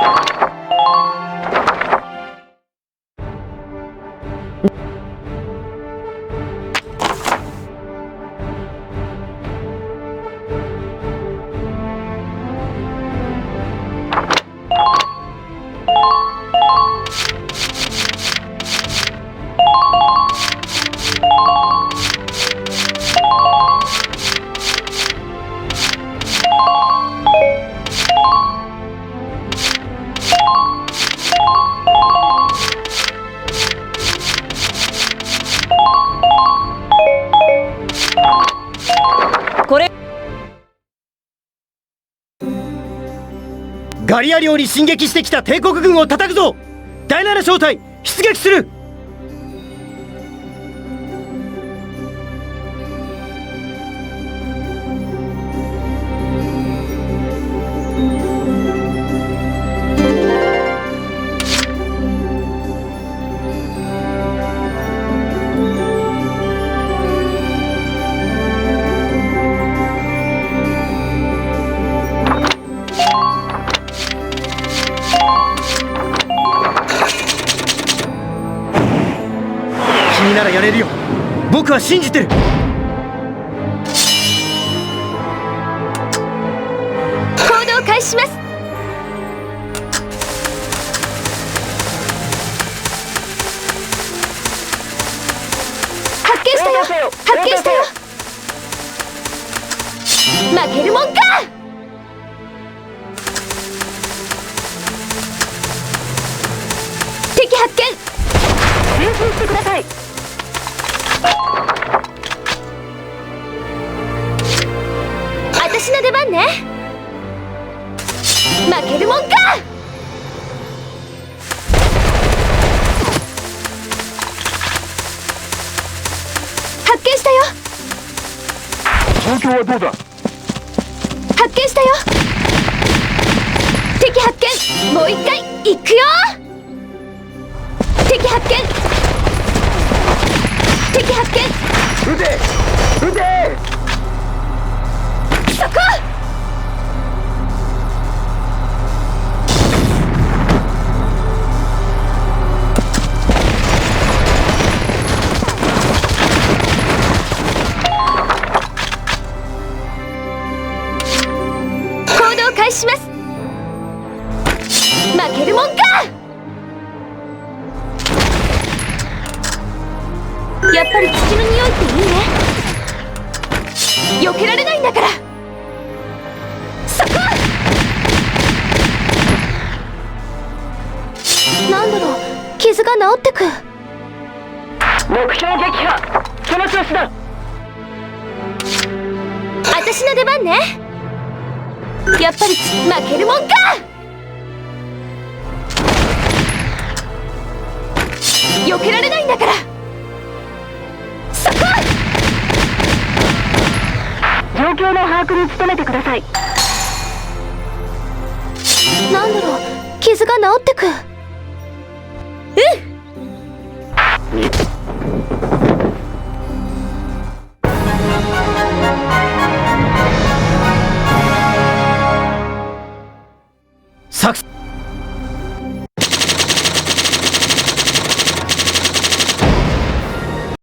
you. これ。ガリア領に進撃してきた帝国軍を叩くぞ。第7小隊出撃する。君ならやれるよ。僕は信じてる。行動開始します。発見したよ。発見したよ。負けるもんか。敵発見。ください私の出番ね。負けるもんか。発見したよ。状況はどうだ？発見したよ。敵発見。もう一回行くよ。敵発見。敵発見撃て撃てそこ行動開始します負けるもんやっぱり土の匂いっていいね。避けられないんだから。そこなんだろう。傷が治ってく。目標撃破その調子だ。私の出番ね。やっぱり負けるもんか。避けられないんだから況の把握に努めてください。なんだろう？傷が治ってく。うんサク